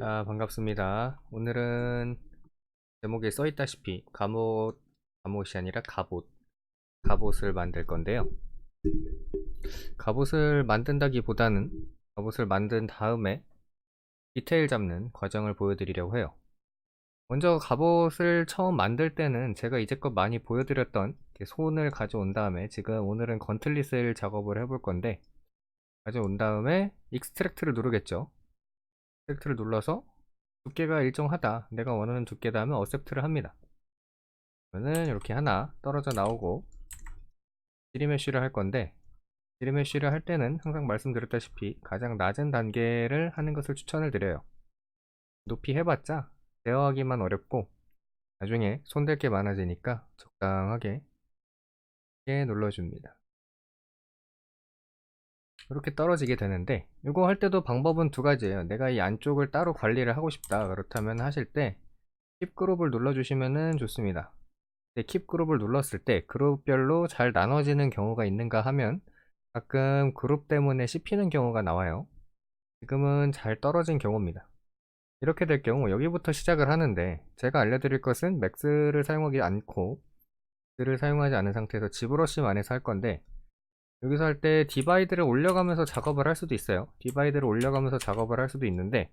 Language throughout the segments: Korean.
자, 반갑습니다. 오늘은 제목에 써 있다시피 갑옷, 갑옷이 아니라 갑옷, 갑옷을 만들 건데요. 갑옷을 만든다기 보다는 갑옷을 만든 다음에 디테일 잡는 과정을 보여드리려고 해요. 먼저 갑옷을 처음 만들 때는 제가 이제껏 많이 보여드렸던 손을 가져온 다음에 지금 오늘은 건틀릿을 작업을 해볼 건데 가져온 다음에 익스트랙트를 누르겠죠. 익스트랙트를 눌러서 두께가 일정하다. 내가 원하는 두께다 하면 어셉트를 합니다. 그러면은 이렇게 하나 떨어져 나오고 지리메쉬를 할 건데 지리메쉬를 할 때는 항상 말씀드렸다시피 가장 낮은 단계를 하는 것을 추천을 드려요. 높이 해봤자 제어하기만 어렵고 나중에 손댈 게 많아지니까 적당하게 눌러줍니다. 이렇게 떨어지게 되는데 이거 할 때도 방법은 두 가지예요. 내가 이 안쪽을 따로 관리를 하고 싶다 그렇다면 하실 때 킵 그룹을 눌러 주시면 좋습니다. 킵 그룹을 눌렀을 때 그룹별로 잘 나눠지는 경우가 있는가 하면 가끔 그룹 때문에 씹히는 경우가 나와요. 지금은 잘 떨어진 경우입니다. 이렇게 될 경우 여기부터 시작을 하는데 제가 알려드릴 것은 맥스를 사용하지 않고 맥스를 사용하지 않은 상태에서 지브러쉬만 해서 할 건데 여기서 할 때 디바이드를 올려가면서 작업을 할 수도 있어요. 디바이드를 올려가면서 작업을 할 수도 있는데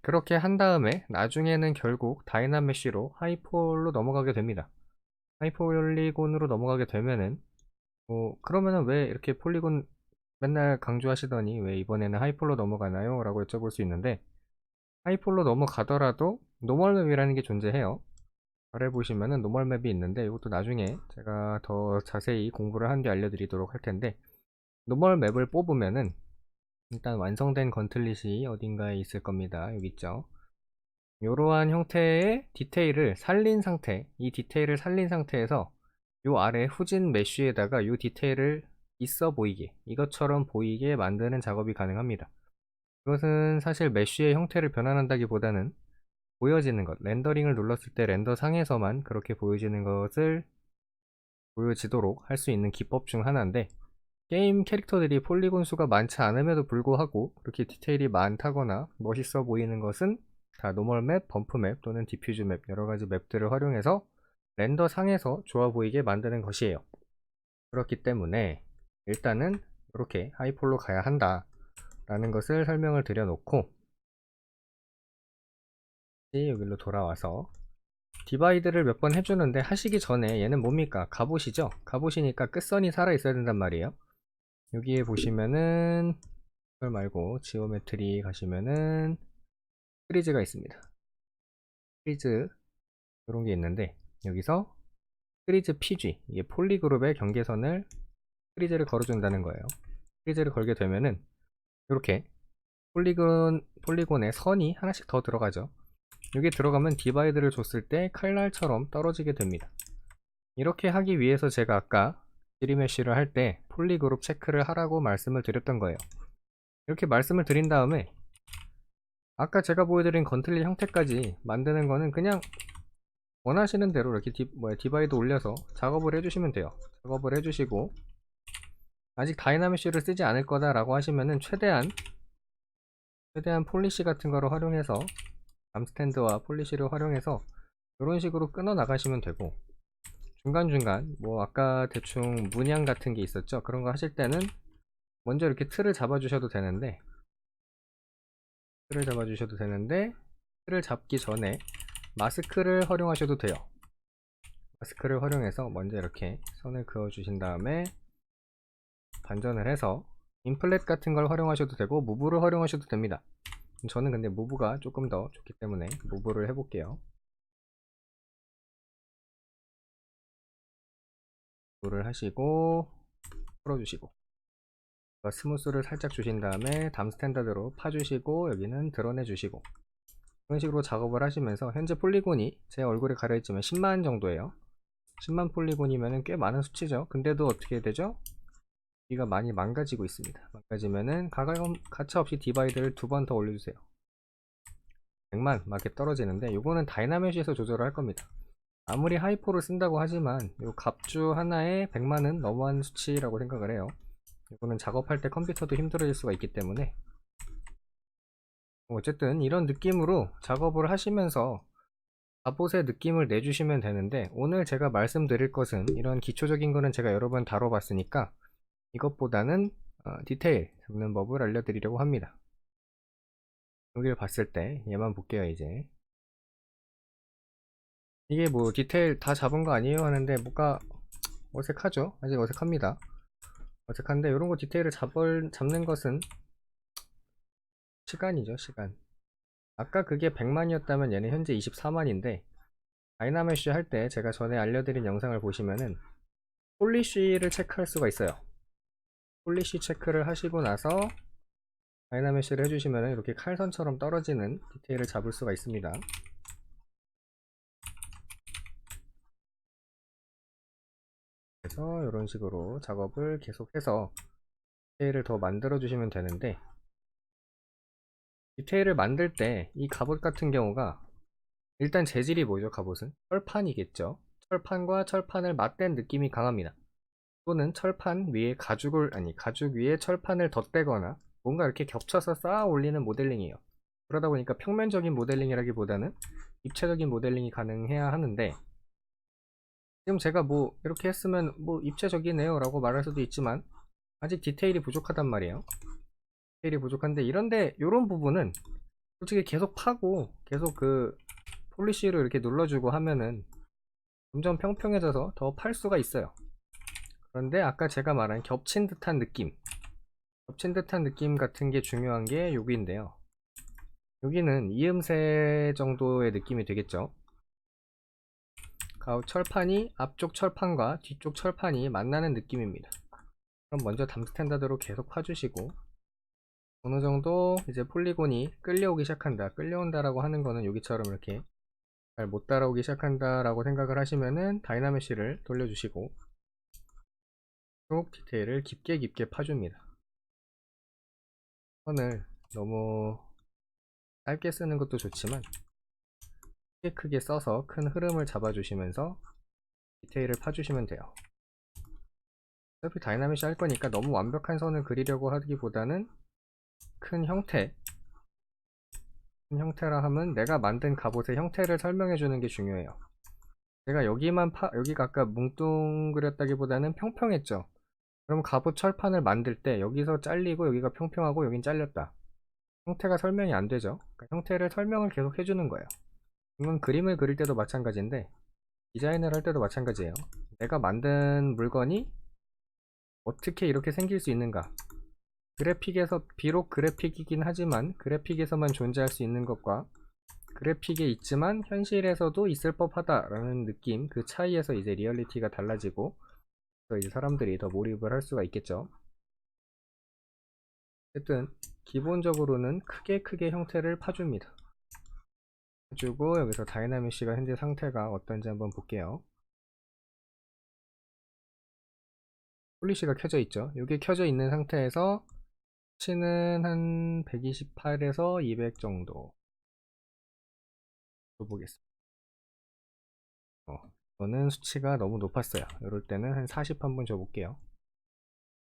그렇게 한 다음에 나중에는 결국 다이나메쉬로 하이폴로 넘어가게 됩니다. 하이폴리곤으로 넘어가게 되면은 뭐 그러면은 왜 이렇게 폴리곤 맨날 강조하시더니 왜 이번에는 하이폴로 넘어가나요? 라고 여쭤볼 수 있는데 하이폴로 넘어가더라도 노멀맵이라는 게 존재해요 아래 보시면은 노멀 맵이 있는데 이것도 나중에 제가 더 자세히 공부를 한 뒤 알려드리도록 할 텐데 노멀 맵을 뽑으면은 일단 완성된 건틀릿이 어딘가에 있을 겁니다. 여기 있죠? 이러한 형태의 디테일을 살린 상태 이 디테일을 살린 상태에서 요 아래 후진 메쉬에다가 요 디테일을 있어 보이게 이것처럼 보이게 만드는 작업이 가능합니다. 이것은 사실 메쉬의 형태를 변환한다기보다는 보여지는 것, 렌더링을 눌렀을 때 렌더 상에서만 그렇게 보여지는 것을 보여지도록 할 수 있는 기법 중 하나인데 게임 캐릭터들이 폴리곤 수가 많지 않음에도 불구하고 그렇게 디테일이 많다거나 멋있어 보이는 것은 다 노멀 맵, 범프 맵 또는 디퓨즈 맵 여러 가지 맵들을 활용해서 렌더 상에서 좋아 보이게 만드는 것이에요. 그렇기 때문에 일단은 이렇게 하이폴로 가야 한다 라는 것을 설명을 드려 놓고 여기로 돌아와서 디바이드를 몇 번 해주는데 하시기 전에 얘는 뭡니까? 갑옷이죠? 갑옷이니까 끝선이 살아있어야 된단 말이에요. 여기에 보시면은 그걸 말고 지오메트리 가시면은 프리즈가 있습니다. 프리즈 이런 게 있는데 여기서 프리즈 PG 이게 폴리그룹의 경계선을 프리즈를 걸어준다는 거예요. 프리즈를 걸게 되면은 이렇게 폴리곤, 폴리곤에 선이 하나씩 더 들어가죠 여기 들어가면 디바이드를 줬을 때 칼날처럼 떨어지게 됩니다. 이렇게 하기 위해서 제가 아까 드리메쉬를 할 때 폴리그룹 체크를 하라고 말씀을 드렸던 거예요. 이렇게 말씀을 드린 다음에 아까 제가 보여드린 건틀리 형태까지 만드는 거는 그냥 원하시는 대로 이렇게 디, 뭐야, 디바이드 올려서 작업을 해주시면 돼요. 작업을 해주시고 아직 다이나메쉬를 쓰지 않을 거다 라고 하시면은 최대한 최대한 폴리시 같은 거를 활용해서 암스탠드와 폴리시를 활용해서 이런 식으로 끊어 나가시면 되고 중간중간 뭐 아까 대충 문양 같은 게 있었죠? 그런 거 하실 때는 먼저 이렇게 틀을 잡아 주셔도 되는데 틀을 잡아 주셔도 되는데 틀을 잡기 전에 마스크를 활용하셔도 돼요. 마스크를 활용해서 먼저 이렇게 선을 그어 주신 다음에 반전을 해서 인플렛 같은 걸 활용하셔도 되고 무브를 활용하셔도 됩니다 저는 근데 무브가 조금 더 좋기 때문에 무브를 해볼게요. 무브를 하시고 풀어주시고 스무스를 살짝 주신 다음에 담 스탠다드로 파주시고 여기는 드러내주시고 이런 식으로 작업을 하시면서 현재 폴리곤이 제 얼굴에 가려있지만 10만 정도예요 10만 폴리곤이면 꽤 많은 수치죠 근데도 어떻게 되죠? 여기가 많이 망가지고 있습니다. 망가지면은 가차 없이 디바이드를 두 번 더 올려주세요. 100만 막 이렇게 떨어지는데 이거는 다이나메시에서 조절을 할 겁니다. 아무리 하이포를 쓴다고 하지만 이 값주 하나에 100만은 너무한 수치라고 생각을 해요. 이거는 작업할 때 컴퓨터도 힘들어질 수가 있기 때문에 어쨌든 이런 느낌으로 작업을 하시면서 갑옷의 느낌을 내주시면 되는데 오늘 제가 말씀드릴 것은 이런 기초적인 거는 제가 여러 번 다뤄봤으니까 이것보다는 어, 디테일 잡는 법을 알려드리려고 합니다. 여기를 봤을 때 얘만 볼게요 이제. 이게 뭐 디테일 다 잡은 거 아니에요? 하는데 뭔가 어색하죠? 아직 어색합니다. 어색한데 이런 거 디테일을 잡을, 잡는 것은 시간이죠 시간. 아까 그게 100만이었다면 얘는 현재 24만인데 다이나메쉬 할 때 제가 전에 알려드린 영상을 보시면은 폴리쉬를 체크할 수가 있어요 폴리쉬 체크를 하시고 나서 다이나메쉬를 해주시면 이렇게 칼선처럼 떨어지는 디테일을 잡을 수가 있습니다. 그래서 이런 식으로 작업을 계속해서 디테일을 더 만들어 주시면 되는데 디테일을 만들 때 이 갑옷 같은 경우가 일단 재질이 뭐죠 갑옷은? 철판이겠죠? 철판과 철판을 맞댄 느낌이 강합니다 또는 철판 위에 가죽을 아니 가죽 위에 철판을 덧대거나 뭔가 이렇게 겹쳐서 쌓아 올리는 모델링이에요. 그러다 보니까 평면적인 모델링이라기보다는 입체적인 모델링이 가능해야 하는데 지금 제가 뭐 이렇게 했으면 뭐 입체적이네요 라고 말할 수도 있지만 아직 디테일이 부족하단 말이에요. 디테일이 부족한데 이런데 이런 부분은 솔직히 계속 파고 계속 그 폴리시로 이렇게 눌러주고 하면은 점점 평평해져서 더 팔 수가 있어요 그런데 아까 제가 말한 겹친 듯한 느낌 겹친 듯한 느낌 같은 게 중요한 게 여기인데요 여기는 이음새 정도의 느낌이 되겠죠 가우 철판이 앞쪽 철판과 뒤쪽 철판이 만나는 느낌입니다. 그럼 먼저 담 스탠다드로 계속 파주시고 어느 정도 이제 폴리곤이 끌려오기 시작한다. 끌려온다라고 하는 거는 여기처럼 이렇게 잘 못 따라오기 시작한다라고 생각을 하시면은 다이나메시를 돌려주시고 쭉 디테일을 깊게 깊게 파줍니다. 선을 너무 짧게 쓰는 것도 좋지만 크게 크게 써서 큰 흐름을 잡아주시면서 디테일을 파주시면 돼요. 어차피 다이나믹시 할 거니까 너무 완벽한 선을 그리려고 하기보다는 큰 형태 큰 형태라 하면 내가 만든 갑옷의 형태를 설명해 주는 게 중요해요. 제가 여기만 파, 여기가 아까 뭉뚱그렸다기보다는 평평했죠. 그럼 갑옷 철판을 만들 때 여기서 잘리고 여기가 평평하고 여긴 잘렸다. 형태가 설명이 안 되죠. 그러니까 형태를 설명을 계속 해주는 거예요. 이건 그림을 그릴 때도 마찬가지인데 디자인을 할 때도 마찬가지예요 내가 만든 물건이 어떻게 이렇게 생길 수 있는가 그래픽에서 비록 그래픽이긴 하지만 그래픽에서만 존재할 수 있는 것과 그래픽에 있지만 현실에서도 있을 법하다 라는 느낌 그 차이에서 이제 리얼리티가 달라지고 그래서 이제 사람들이 더 몰입을 할 수가 있겠죠. 어쨌든 기본적으로는 크게 크게 형태를 파줍니다. 해주고 여기서 다이나믹시가 현재 상태가 어떤지 한번 볼게요. 폴리시가 켜져 있죠. 이게 켜져 있는 상태에서 수치는 한 128에서 200 정도. 보겠습니다. 어, 이거는 수치가 너무 높았어요. 이럴 때는 한 40 한번 줘볼게요.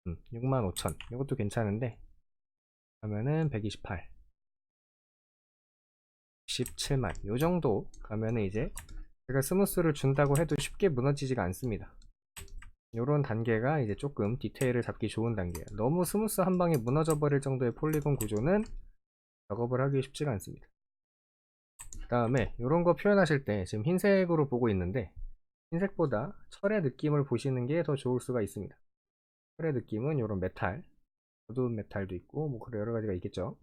음, 65,000 이것도 괜찮은데. 하면은 128 17만. 요 정도 가면은 이제 제가 스무스를 준다고 해도 쉽게 무너지지가 않습니다. 요런 단계가 이제 조금 디테일을 잡기 좋은 단계예요. 너무 스무스 한 방에 무너져 버릴 정도의 폴리곤 구조는 작업을 하기 쉽지가 않습니다. 그 다음에 요런 거 표현하실 때 지금 흰색으로 보고 있는데 흰색보다 철의 느낌을 보시는 게 더 좋을 수가 있습니다. 철의 느낌은 요런 메탈 어두운 메탈도 있고 뭐 그런 여러 가지가 있겠죠.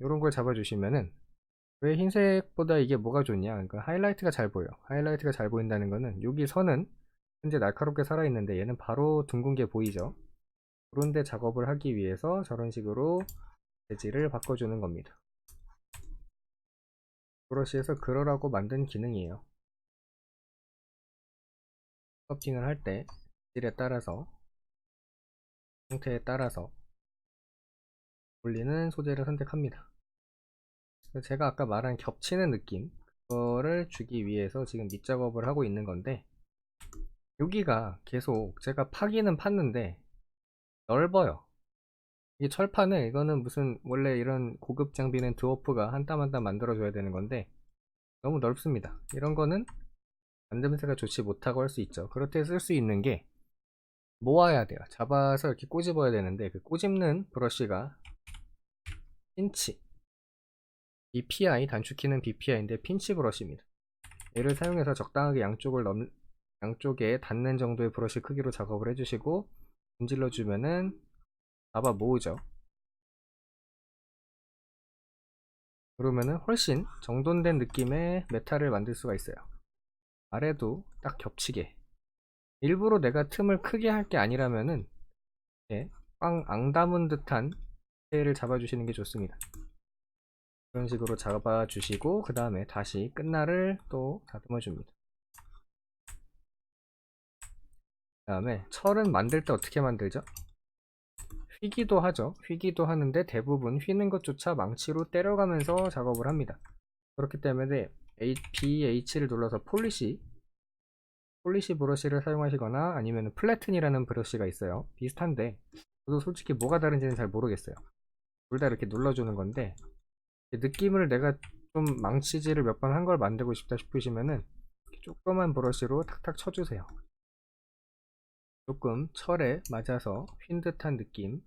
요런 걸 잡아주시면은 왜 흰색보다 이게 뭐가 좋냐? 그러니까 하이라이트가 잘 보여. 하이라이트가 잘 보인다는 거는 여기 선은 현재 날카롭게 살아있는데 얘는 바로 둥근 게 보이죠? 그런데 작업을 하기 위해서 저런 식으로 재질을 바꿔주는 겁니다. 브러쉬에서 그러라고 만든 기능이에요 커팅을 할때 재질에 따라서 형태에 따라서 올리는 소재를 선택합니다 제가 아까 말한 겹치는 느낌 그거를 주기 위해서 지금 밑작업을 하고 있는 건데 여기가 계속 제가 파기는 팠는데 넓어요 이 철판을 이거는 무슨 원래 이런 고급 장비는 드워프가 한 땀 한 땀 만들어 줘야 되는 건데 너무 넓습니다. 이런 거는 만듦새가 좋지 못하고 할 수 있죠. 때쓸수 있는 게 모아야 돼요. 잡아서 이렇게 꼬집어야 되는데 그 꼬집는 브러쉬가 핀치 BPI 단축키는 BPI인데 핀치 브러쉬입니다. 얘를 사용해서 적당하게 양쪽을 넘 양쪽에 닿는 정도의 브러쉬 크기로 작업을 해주시고 문질러 주면은 잡아 모으죠. 그러면은 훨씬 정돈된 느낌의 메탈을 만들 수가 있어요. 아래도 딱 겹치게. 일부러 내가 틈을 크게 할 게 아니라면은 이렇게 꽝 앙담은 듯한 테일을 잡아주시는 게 좋습니다. 그런 식으로 잡아주시고 그 다음에 다시 끝날을 또 다듬어 줍니다. 그 다음에 철은 만들 때 어떻게 만들죠? 휘기도 하죠. 휘기도 하는데 대부분 휘는 것조차 망치로 때려가면서 작업을 합니다. 그렇기 때문에 BH를 눌러서 폴리시 폴리시 브러쉬를 사용하시거나 아니면 플래튼이라는 브러쉬가 있어요. 비슷한데 저도 솔직히 뭐가 다른지는 잘 모르겠어요. 둘 다 이렇게 눌러주는 건데 느낌을 내가 좀 망치질을 몇 번 한 걸 만들고 싶다 싶으시면은 조그만 브러쉬로 탁탁 쳐주세요. 조금 철에 맞아서 휜 듯한 느낌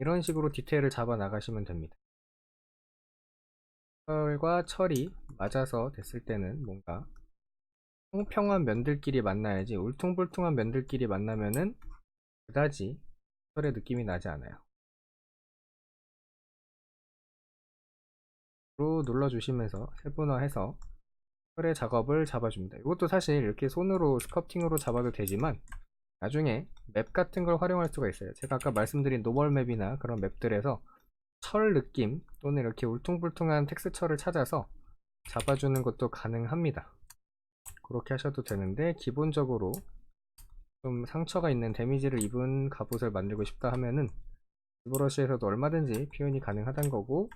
이런 식으로 디테일을 잡아 나가시면 됩니다. 철과 철이 맞아서 됐을 때는 뭔가 평평한 면들끼리 만나야지 울퉁불퉁한 면들끼리 만나면은 그다지 철의 느낌이 나지 않아요. 로 눌러주시면서 세분화해서 철의 작업을 잡아줍니다. 이것도 사실 이렇게 손으로 스커팅으로 잡아도 되지만 나중에 맵 같은 걸 활용할 수가 있어요. 제가 아까 말씀드린 노멀 맵이나 그런 맵들에서 철 느낌 또는 이렇게 울퉁불퉁한 텍스처를 찾아서 잡아주는 것도 가능합니다. 그렇게 하셔도 되는데 기본적으로 좀 상처가 있는 데미지를 입은 갑옷을 만들고 싶다 하면은 브러쉬에서도 얼마든지 표현이 가능하단 거고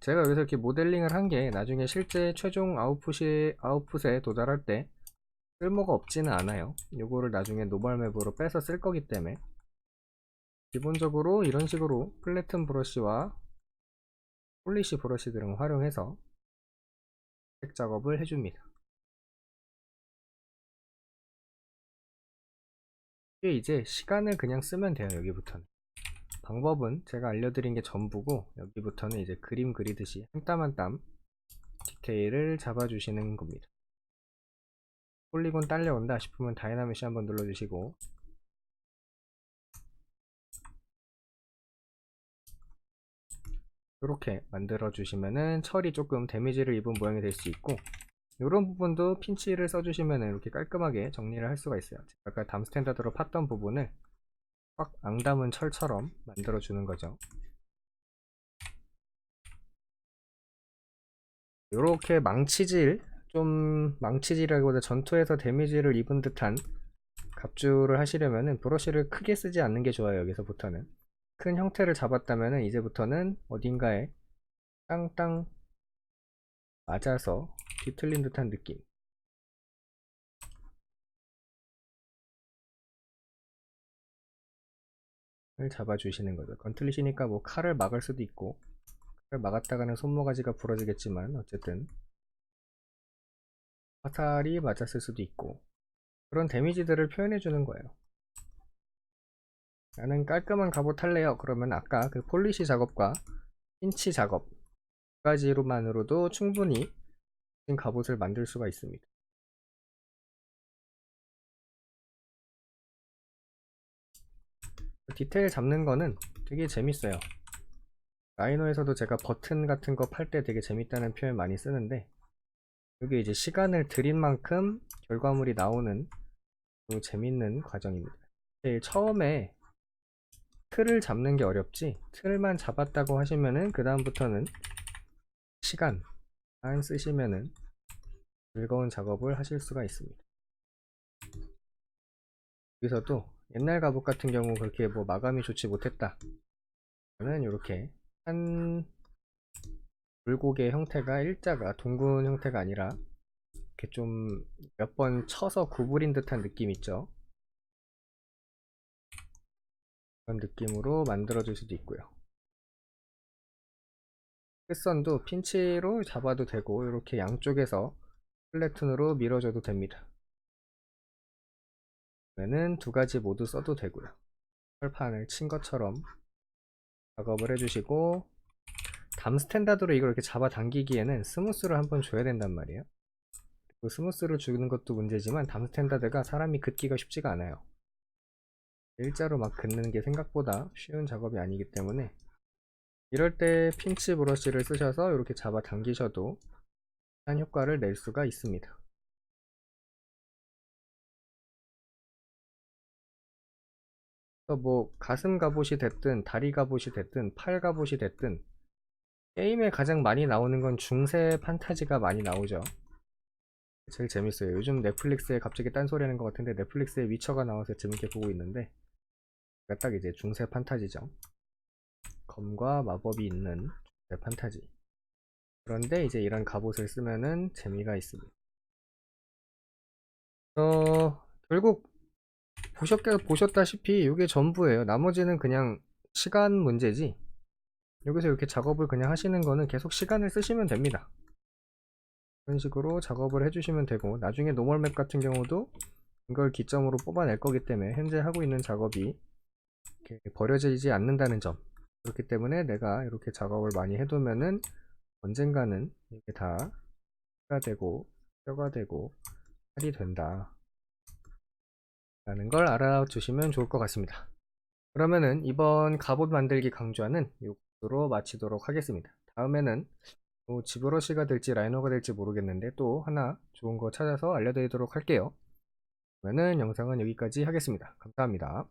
제가 여기서 이렇게 모델링을 한 게 나중에 실제 최종 아웃풋이, 아웃풋에 도달할 때 쓸모가 없지는 않아요 요거를 나중에 노멀 맵으로 빼서 쓸 거기 때문에 기본적으로 이런 식으로 플래튼 브러쉬와 폴리시 브러쉬 등을 활용해서 색 작업을 해줍니다. 이제 시간을 그냥 쓰면 돼요 여기부터는. 방법은 제가 알려드린 게 전부고 여기부터는 이제 그림 그리듯이 한 땀 한 땀 디테일을 잡아주시는 겁니다. 폴리곤 딸려온다 싶으면 다이나믹시 한번 눌러주시고 이렇게 만들어 주시면은 철이 조금 데미지를 입은 모양이 될 수 있고 이런 부분도 핀치를 써주시면 이렇게 깔끔하게 정리를 할 수가 있어요. 아까 담 스탠다드로 팠던 부분을 꽉 앙담은 철처럼 만들어 주는 거죠. 이렇게 망치질 좀 망치질이라기보다 전투에서 데미지를 입은 듯한 갑주를 하시려면 브러쉬를 크게 쓰지 않는 게 좋아요 여기서부터는 큰 형태를 잡았다면 이제부터는 어딘가에 땅땅 맞아서 뒤틀린 듯한 느낌. 을 잡아주시는 거죠. 건틀리시니까 뭐 칼을 막을 수도 있고 칼을 막았다가는 손모가지가 부러지겠지만 어쨌든 화살이 맞았을 수도 있고 그런 데미지들을 표현해 주는 거예요 나는 깔끔한 갑옷 할래요. 그러면 아까 그 폴리시 작업과 핀치 작업 두 가지로만으로도 충분히 갑옷을 만들 수가 있습니다. 디테일 잡는 거는 되게 재밌어요. 라이노에서도 제가 버튼 같은 거 팔 때 되게 재밌다는 표현 많이 쓰는데 이게 이제 시간을 들인 만큼 결과물이 나오는 재밌는 과정입니다. 제일 처음에 틀을 잡는 게 어렵지 틀만 잡았다고 하시면은 그 다음부터는 시간 안 쓰시면은 즐거운 작업을 하실 수가 있습니다. 여기서도 옛날 갑옷 같은 경우 그렇게 뭐 마감이 좋지 못했다. 저는 이렇게 한 물고기의 형태가 일자가 둥근 형태가 아니라 이렇게 좀 몇 번 쳐서 구부린 듯한 느낌 있죠 그런 느낌으로 만들어 줄 수도 있고요. 끝선도 핀치로 잡아도 되고 이렇게 양쪽에서 플래툰으로 밀어줘도 됩니다. 그러면은 두 가지 모두 써도 되고요. 철판을 친 것처럼 작업을 해주시고 담 스탠다드로 이걸 이렇게 잡아당기기에는 스무스를 한번 줘야 된단 말이에요. 그 스무스를 주는 것도 문제지만 담 스탠다드가 사람이 긋기가 쉽지가 않아요 일자로 막 긋는 게 생각보다 쉬운 작업이 아니기 때문에 이럴 때 핀치 브러쉬를 쓰셔서 이렇게 잡아 당기셔도 한 효과를 낼 수가 있습니다. 뭐 가슴 갑옷이 됐든 다리 갑옷이 됐든 팔 갑옷이 됐든 게임에 가장 많이 나오는 건 중세 판타지가 많이 나오죠 제일 재밌어요 요즘 넷플릭스에 갑자기 딴소리 하는 것 같은데 넷플릭스에 위쳐가 나와서 재밌게 보고 있는데 그딱 이제 중세 판타지죠 검과 마법이 있는 중세 판타지 그런데 이제 이런 갑옷을 쓰면은 재미가 있습니다 어 결국 보셨, 보셨다시피 이게 전부예요. 나머지는 그냥 시간 문제지. 여기서 이렇게 작업을 그냥 하시는 거는 계속 시간을 쓰시면 됩니다. 이런 식으로 작업을 해주시면 되고, 나중에 노멀맵 같은 경우도 이걸 기점으로 뽑아낼 거기 때문에 현재 하고 있는 작업이 버려지지 않는다는 점. 그렇기 때문에 내가 이렇게 작업을 많이 해두면은 언젠가는 이게 다가 되고, 뼈가 되고, 살이 된다. 라는 걸 알아주시면 좋을 것 같습니다. 그러면은 이번 갑옷 만들기 강좌는 이것으로 마치도록 하겠습니다. 다음에는 뭐 지브러시가 될지 라이너가 될지 모르겠는데 또 하나 좋은 거 찾아서 알려드리도록 할게요. 그러면은 영상은 여기까지 하겠습니다. 감사합니다.